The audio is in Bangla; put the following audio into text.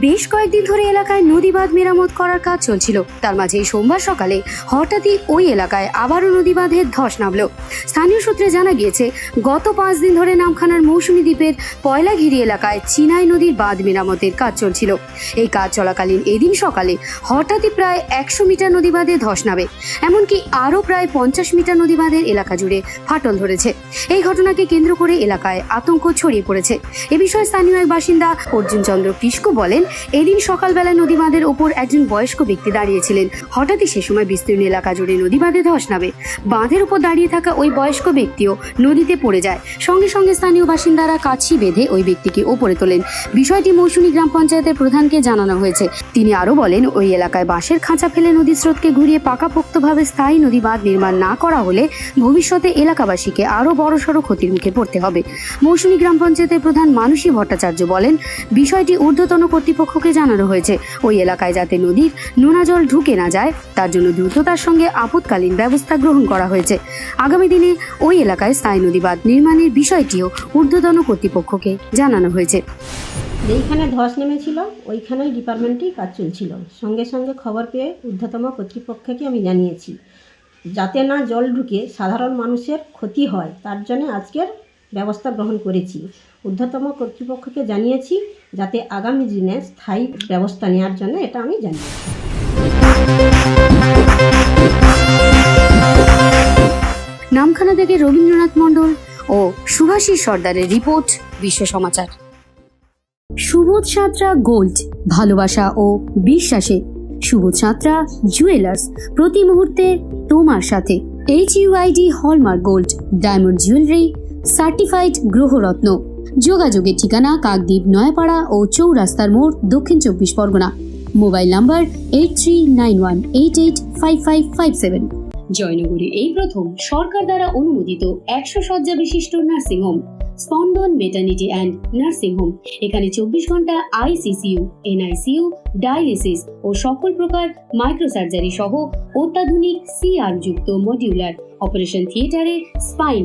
বেশ কয়েকদিন ধরে এলাকায় নদী বাঁধ মেরামত করার কাজ চলছিল। তার মাঝেই সোমবার সকালে হঠাৎই ওই এলাকায় আবারও নদী বাঁধের ধস নামল। স্থানীয় সূত্রে জানা গিয়েছে, গত পাঁচ দিন ধরে নামখানার মৌসুমী দ্বীপের পয়লাঘিরি এলাকায় চিনাই নদীর বাঁধ মেরামতের কাজ চলছিল। এই কাজ চলাকালীন এদিন সকালে হঠাৎই প্রায় একশো মিটার নদী বাঁধে ধস নামে। এমনকি আরও প্রায় পঞ্চাশ মিটার নদী বাঁধের এলাকা জুড়ে ফাটল ধরেছে। এই ঘটনাকে কেন্দ্র করে এলাকায় আতঙ্ক ছড়িয়ে পড়েছে। এ বিষয়ে স্থানীয় এক বাসিন্দা অর্জুন চন্দ্র কিস্কু বলেন এদিন সকালবেলা নদী বাঁধের ওপর একজন বয়স্ক ব্যক্তি দাঁড়িয়েছিলেন। হঠাৎই সে সময় বিস্তীর্ণ এলাকা জুড়ে নদী বাঁধে ধস নামে। বাঁধের উপর দাঁড়িয়ে থাকা ওই বয়স্ক ব্যক্তিও নদীতে পড়ে যায়। সঙ্গে সঙ্গে স্থানীয় বাসিন্দারা কাছি বেঁধে ওই ব্যক্তিকে ওপরে তোলেন। বিষয়টি মৌসুমী গ্রাম পঞ্চায়েতের প্রধানকে জানানো হয়েছে। তিনি আরও বলেন, ওই এলাকায় বাঁশের খাঁচা ফেলে নদীর স্রোতকে ঘুরিয়ে পাকাপোক্তভাবে স্থায়ী নদী বাঁধ নির্মাণ না করা হলে ভবিষ্যতে এলাকাবাসীকে আরও বড়সড় ক্ষতির মুখে পড়তে হবে। মৌসুমী গ্রাম পঞ্চায়েতের প্রধান মানসী ভট্টাচার্য বলেন, বিষয়টি ঊর্ধ্বতন কর্তৃপক্ষকে জানানো হয়েছে। ওই এলাকায় যাতে নদীর নোনা জল ঢুকে না যায়, তার জন্য দ্রুততার সঙ্গে আপৎকালীন ব্যবস্থা গ্রহণ করা হয়েছে। আগামী দিনে ওই এলাকায় স্থায়ী নদী বাঁধ নির্মাণের বিষয়টিও ঊর্ধ্বতন কর্তৃপক্ষকে জানানো হয়েছে। যেইখানে ধস নেমেছিল, ওইখানেই ডিপার্টমেন্টেই কাজ চলছিল। সঙ্গে সঙ্গে খবর পেয়ে ঊর্ধ্বতম কর্তৃপক্ষকে আমি জানিয়েছি, যাতে না জল ঢুকে সাধারণ মানুষের ক্ষতি হয়, তার জন্য আজকের ব্যবস্থা গ্রহণ করেছি। ঊর্ধ্বতম কর্তৃপক্ষকে জানিয়েছি যাতে আগামী দিনে স্থায়ী ব্যবস্থা নেওয়ার জন্য এটা আমি জানিয়েছি। নামখানা থেকে রবীন্দ্রনাথ মণ্ডল ও সুভাষী সর্দারের রিপোর্ট, বিশ্ব সমাচার। সুবোধ সাঁতরা গোল্ড, ভালোবাসা ও বিশ্বাসে। সুবোধ সাঁতরা জুয়েলার্স, প্রতি মুহূর্তে তোমার সাথে। H UID hallmark gold diamond jewellery certified গ্রহরত্ন। যোগাযোগের ঠিকানা কাকদ্বীপ নয়াপাড়া ও চৌরাস্তার মোড় Dakshin Chabbish Pargana. Mobile number eight three nine one eight eight five five five seven জয়নগরে এই প্রথম সরকার দ্বারা অনুমোদিত একশো শয্যা বিশিষ্ট নার্সিংহোম স্পন্দন মেটার্নিটি অ্যান্ড নার্সিং হোম এখানে চব্বিশ ঘণ্টা আইসিসিউ এনআইসিইউ ডায়ালিসিস ও সকল প্রকার মাইক্রোসার্জারি সহ অত্যাধুনিক সিআর যুক্ত মডিউলার অপারেশন থিয়েটারে স্পাইন